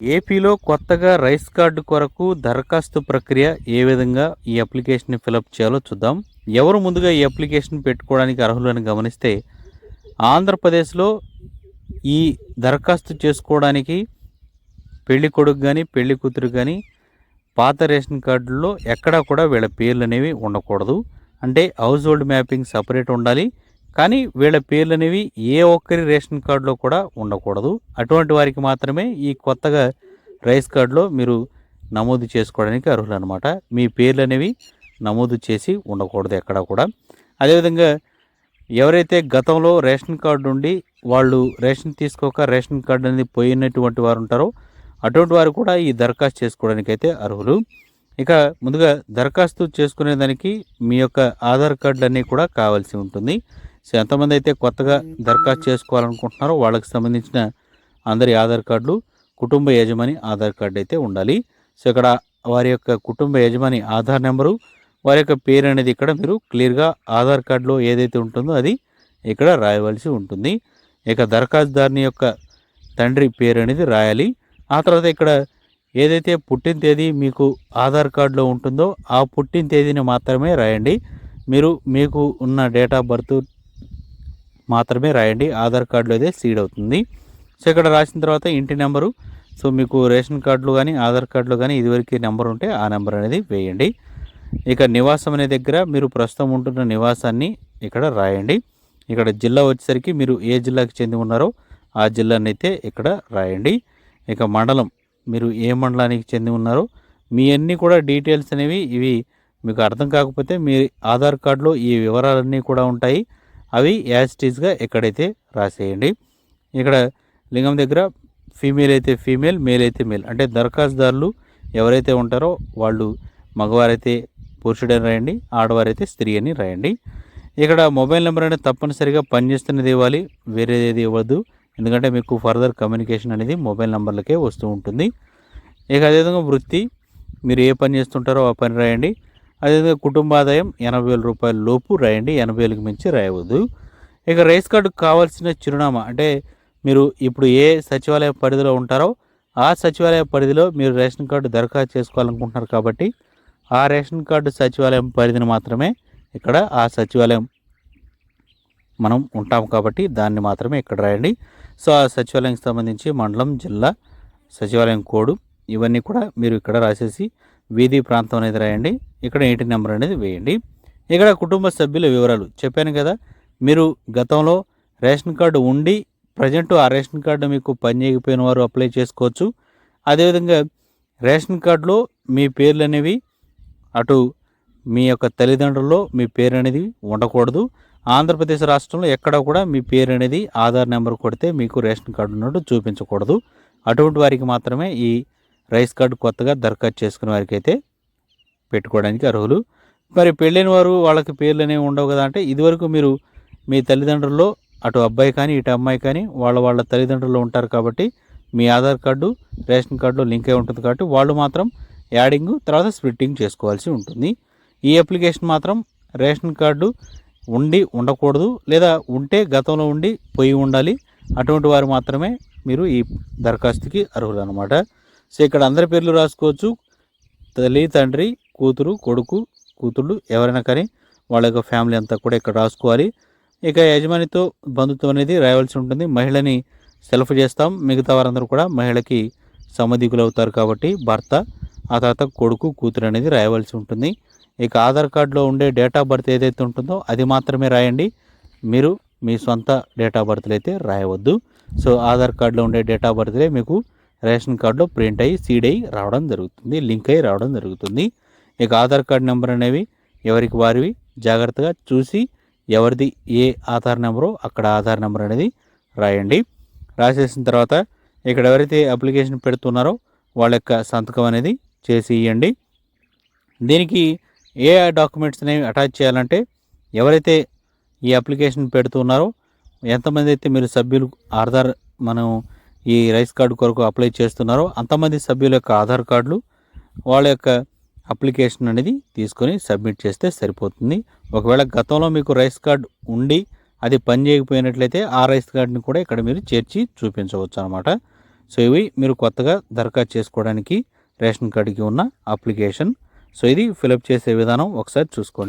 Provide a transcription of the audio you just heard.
ఏపీలో కొత్తగా rice card కొరకు దరఖాస్తు ప్రక్రియ ఏ విధంగా ఈ అప్లికేషన్ ఫిలప్ చేయాలో చూద్దాం. ఎవరు ముందుగా ఈ అప్లికేషన్ పెట్టుకోవడానికి అర్హులని గమనిస్తే ఆంధ్రప్రదేశ్లో ఈ దరఖాస్తు చేసుకోవడానికి పెళ్ళి కొడుకు కానీ పెళ్ళి కూతురు కానీ పాత రేషన్ కార్డుల్లో ఎక్కడా కూడా వీళ్ళ పేర్లు అనేవి ఉండకూడదు. అంటే హౌస్ హోల్డ్ మ్యాపింగ్ సపరేట్ ఉండాలి. కానీ వీళ్ళ పేర్లు అనేవి ఏ ఒక్కరి రేషన్ కార్డులో కూడా ఉండకూడదు. అటువంటి వారికి మాత్రమే ఈ కొత్తగా రైస్ కార్డులో మీరు నమోదు చేసుకోవడానికి అర్హులు అనమాట మీ పేర్లు అనేవి నమోదు చేసి ఉండకూడదు ఎక్కడా కూడా. అదేవిధంగా ఎవరైతే గతంలో రేషన్ కార్డు ఉండి వాళ్ళు రేషన్ తీసుకోక రేషన్ కార్డు అనేది పోయినటువంటి వారు ఉంటారో అటువంటి వారు కూడా ఈ దరఖాస్తు చేసుకోవడానికి అయితే అర్హులు. ఇక ముందుగా దరఖాస్తు చేసుకునేదానికి మీ యొక్క ఆధార్ కార్డులు అన్నీ కూడా కావాల్సి ఉంటుంది. సో ఎంతమంది అయితే కొత్తగా దరఖాస్తు చేసుకోవాలనుకుంటున్నారో వాళ్ళకి సంబంధించిన అందరి ఆధార్ కార్డులు కుటుంబ యజమాని ఆధార్ కార్డు అయితే ఉండాలి. సో ఇక్కడ వారి యొక్క కుటుంబ యజమాని ఆధార్ నెంబరు వారి యొక్క పేరు అనేది ఇక్కడ మీరు క్లియర్గా ఆధార్ కార్డులో ఏదైతే ఉంటుందో అది ఇక్కడ రాయవలసి ఉంటుంది. ఇక దరఖాస్తుదారుని యొక్క తండ్రి పేరు అనేది రాయాలి. ఆ తర్వాత ఇక్కడ ఏదైతే పుట్టిన తేదీ మీకు ఆధార్ కార్డులో ఉంటుందో ఆ పుట్టిన తేదీని మాత్రమే రాయండి. మీరు మీకు ఉన్న డేట్ ఆఫ్ బర్త్ మాత్రమే రాయండి. ఆధార్ కార్డులో అయితే సీడ్ అవుతుంది. సో ఇక్కడ రాసిన తర్వాత ఇంటి నెంబరు. సో మీకు రేషన్ కార్డులు కానీ ఆధార్ కార్డులు కానీ ఇదివరకు నెంబర్ ఉంటే ఆ నెంబర్ అనేది వేయండి. ఇక నివాసం అనే దగ్గర మీరు ప్రస్తుతం ఉంటున్న నివాసాన్ని ఇక్కడ రాయండి. ఇక్కడ జిల్లా వచ్చేసరికి మీరు ఏ జిల్లాకి చెంది ఉన్నారో ఆ జిల్లాని అయితే ఇక్కడ రాయండి. ఇక మండలం మీరు ఏ మండలానికి చెంది ఉన్నారో మీ అన్నీ కూడా డీటెయిల్స్ అనేవి ఇవి మీకు అర్థం కాకపోతే మీ ఆధార్ కార్డులో ఈ వివరాలన్నీ కూడా ఉంటాయి. అవి యాజిటీస్గా ఎక్కడైతే రాసేయండి. ఇక్కడ లింగం దగ్గర ఫీమేల్ అయితే ఫీమేల్ మేల్ అయితే మేల్ అంటే దరఖాస్తుదారులు ఎవరైతే ఉంటారో వాళ్ళు మగవారైతే పురుషుడని రాయండి ఆడవారైతే స్త్రీ అని రాయండి. ఇక్కడ మొబైల్ నెంబర్ అనేది తప్పనిసరిగా పనిచేస్తున్నది ఇవ్వాలి వేరేది ఇవ్వద్దు. ఎందుకంటే మీకు ఫర్దర్ కమ్యూనికేషన్ అనేది మొబైల్ నెంబర్లకే వస్తూ ఉంటుంది. ఇక అదేవిధంగా వృత్తి మీరు ఏ పని చేస్తుంటారో ఆ పని రాయండి. అదేవిధంగా కుటుంబ ఆదాయం ఎనభై వేల రూపాయల లోపు రాయండి. ఎనభై వేలకు మించి రాయవద్దు. ఇక రేస్ కార్డుకు కావాల్సిన చిరునామా అంటే మీరు ఇప్పుడు ఏ సచివాలయ పరిధిలో ఉంటారో ఆ సచివాలయ పరిధిలో మీరు రేషన్ కార్డు దరఖాస్తు చేసుకోవాలనుకుంటున్నారు కాబట్టి ఆ రేషన్ కార్డు సచివాలయం పరిధిని మాత్రమే ఇక్కడ ఆ సచివాలయం మనం ఉంటాం కాబట్టి దాన్ని మాత్రమే ఇక్కడ రాయండి. సో ఆ సచివాలయానికి సంబంధించి మండలం జిల్లా సచివాలయం కోడు ఇవన్నీ కూడా మీరు ఇక్కడ రాసేసి వీధి ప్రాంతం అనేది రాయండి. ఇక్కడ ఇంటి నెంబర్ అనేది వేయండి. ఇక్కడ కుటుంబ సభ్యుల వివరాలు చెప్పాను కదా. మీరు గతంలో రేషన్ కార్డు ఉండి ప్రజెంట్ ఆ రేషన్ కార్డు మీకు పనిచేయకపోయిన వారు అప్లై చేసుకోవచ్చు. అదేవిధంగా రేషన్ కార్డులో మీ పేర్లు అనేవి అటు మీ యొక్క తల్లిదండ్రుల్లో మీ పేరు అనేది ఉండకూడదు. ఆంధ్రప్రదేశ్ రాష్ట్రంలో ఎక్కడ కూడా మీ పేరు అనేది ఆధార్ నెంబర్ కొడితే మీకు రేషన్ కార్డు ఉన్నట్టు చూపించకూడదు. అటువంటి వారికి మాత్రమే ఈ రైస్ కార్డు కొత్తగా దరఖాస్తు చేసుకున్న వారికి అయితే పెట్టుకోవడానికి అర్హులు. మరి పెళ్ళైన వారు వాళ్ళకి పేర్లు అనేవి ఉండవు కదా అంటే ఇదివరకు మీరు మీ తల్లిదండ్రుల్లో అటు అబ్బాయి కానీ ఇటు అమ్మాయి కానీ వాళ్ళ వాళ్ళ తల్లిదండ్రులు ఉంటారు కాబట్టి మీ ఆధార్ కార్డు రేషన్ కార్డులో లింక్ అయి ఉంటుంది కాబట్టి వాళ్ళు మాత్రం యాడింగ్ తర్వాత స్ప్లిట్టింగ్ చేసుకోవాల్సి ఉంటుంది. ఈ అప్లికేషన్ మాత్రం రేషన్ కార్డు ఉండి ఉండకూడదు లేదా ఉంటే గతంలో ఉండి పోయి ఉండాలి. అటువంటి వారు మాత్రమే మీరు ఈ దరఖాస్తుకి అర్హులు అనమాట సో ఇక్కడ అందరి పేర్లు రాసుకోవచ్చు. తల్లి తండ్రి కూతురు కొడుకు కూతుళ్ళు ఎవరైనా కానీ వాళ్ళ యొక్క ఫ్యామిలీ అంతా కూడా ఇక్కడ రాసుకోవాలి. ఇక యజమానితో బంధుత్వం అనేది రాయవలసి ఉంటుంది. మహిళని సెల్ఫ్ చేస్తాం. మిగతా వారందరూ కూడా మహిళకి సమధికులు అవుతారు కాబట్టి భర్త ఆ తర్వాత కొడుకు కూతురు అనేది రాయవలసి ఉంటుంది. ఇక ఆధార్ కార్డులో ఉండే డేట్ ఆఫ్ బర్త్ ఏదైతే ఉంటుందో అది మాత్రమే రాయండి. మీరు మీ సొంత డేట్ ఆఫ్ బర్త్లు అయితే రాయవద్దు. సో ఆధార్ కార్డులో ఉండే డేట్ ఆఫ్ బర్త్లే మీకు రేషన్ కార్డులో ప్రింట్ అయ్యి సీడ్ అయ్యి రావడం జరుగుతుంది లింక్ అయ్యి రావడం జరుగుతుంది. ఇక ఆధార్ కార్డు నెంబర్ అనేవి ఎవరికి వారివి? జాగ్రత్తగా చూసి ఎవరిది ఏ ఆధార్ నెంబరో అక్కడ ఆధార్ నెంబర్ అనేది రాయండి. రాసేసిన తర్వాత ఇక్కడ ఎవరైతే అప్లికేషన్ పెడుతున్నారో వాళ్ళ యొక్క సంతకం అనేది చేసి ఇవ్వండి దీనికి ఏ డాక్యుమెంట్స్ అనేవి అటాచ్ చేయాలంటే ఎవరైతే ఈ అప్లికేషన్ పెడుతున్నారో ఎంతమంది అయితే మీరు సభ్యులు ఆధార్ మనం ఈ రైస్ కార్డు కొరకు అప్లై చేస్తున్నారో అంతమంది సభ్యుల యొక్క ఆధార్ కార్డులు వాళ్ళ యొక్క అప్లికేషన్ అనేది తీసుకొని సబ్మిట్ చేస్తే సరిపోతుంది. ఒకవేళ గతంలో మీకు రైస్ కార్డు ఉండి అది పని చేయకపోయినట్లయితే ఆ రైస్ కార్డుని కూడా ఇక్కడ మీరు చేర్చి చూపించవచ్చు అనమాట సో ఇవి మీరు కొత్తగా దరఖాస్తు చేసుకోవడానికి రేషన్ కార్డుకి ఉన్న అప్లికేషన్. సో ఇది ఫిలప్ చేసే విధానం ఒకసారి చూసుకోండి.